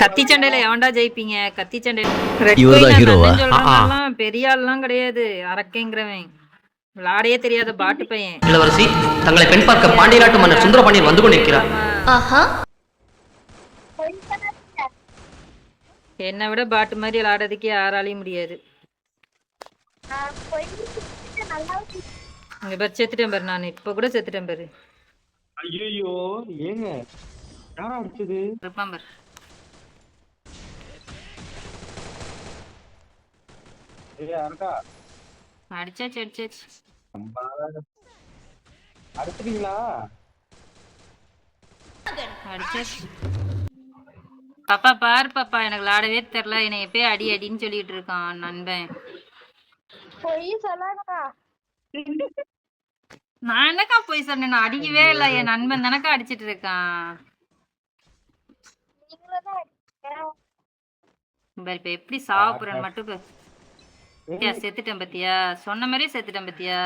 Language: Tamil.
கத்தி சண்டையில எவன்டா ஜெயிப்பீங்க கத்தி சண்டையில பெரிய ஆள்லாம் கிடையாது. அரக்கைங்கிறவன். விளாடையே தெரியாத பாட்டு பையன். இளவரசி தங்களை பெண் பார்க்க பாண்டிய நாட்டு மன்னர் சுந்தரபாண்டியன் வந்து கொண்டிருக்கிறார். ஆஹா. என்னை விட பாட்டு மாதிரி விளாடுறதுக்கே யாராலையும் முடியாது. இங்க பேர் செத்துட்டேன் பாரு நான். இப்ப கூட செத்துட்டேன் பாரு. ஐயோ ஏங்க? யாரா அடிச்சது? இருப்பான் பாரு. அடிச்சாச்சு அடிச்சாச்சு அடிச்சிட்டீங்களா? அடிச்சாச்சு பாப்பா பாரு பாப்பா. எனக்கு விளாடவே தெரில என்னை எப்பயே அடி அடின்னு சொல்லிட்டு இருக்கான் நண்பன். பொய் சொல்லாதடா. நான் என்னக்கா போய் சொன்னேன்? நான் அடிக்கவே இல்லை. என் நண்பன் தானக்கா அடிச்சிட்டு இருக்கான். இப்ப எப்படி சாவ போறேன்னு மட்டும் செத்துட்டேன் பத்தியா? சொன்ன மாதிரியே செத்துட்டேன் பத்தியா?